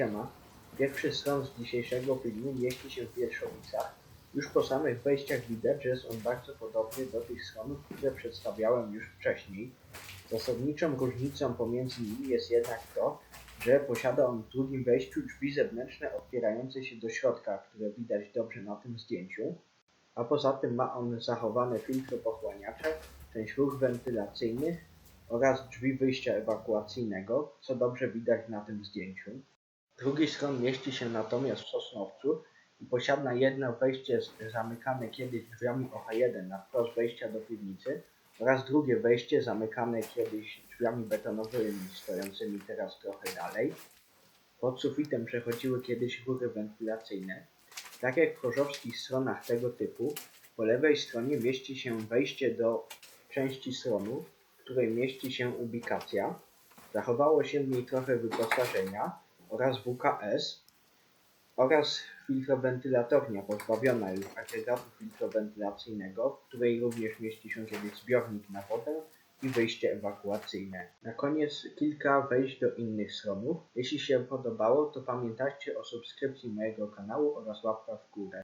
Siema. Pierwszy stron z dzisiejszego filmu mieści się w Wierszowicach. Już po samych wejściach widać, że jest on bardzo podobny do tych stronów, które przedstawiałem już wcześniej. Zasadniczą różnicą pomiędzy nimi jest jednak to, że posiada on w drugim wejściu drzwi zewnętrzne otwierające się do środka, które widać dobrze na tym zdjęciu. A poza tym ma on zachowane filtropochłaniacze, część rur wentylacyjnych oraz drzwi wyjścia ewakuacyjnego, co dobrze widać na tym zdjęciu. Drugi stron mieści się natomiast w Sosnowcu i posiada jedno wejście zamykane kiedyś drzwiami OH1 na wprost wejścia do piwnicy oraz drugie wejście zamykane kiedyś drzwiami betonowymi stojącymi teraz trochę dalej. Pod sufitem przechodziły kiedyś rury wentylacyjne. Tak jak w chorzowskich stronach tego typu, po lewej stronie mieści się wejście do części stronu, w której mieści się ubikacja. Zachowało się w niej trochę wyposażenia oraz WKS oraz filtrowentylatornia pozbawiona już agregatu filtrowentylacyjnego, w której również mieści się kiedyś zbiornik na wodę i wyjście ewakuacyjne. Na koniec kilka wejść do innych stronów. Jeśli się podobało, to pamiętajcie o subskrypcji mojego kanału oraz łapka w górę.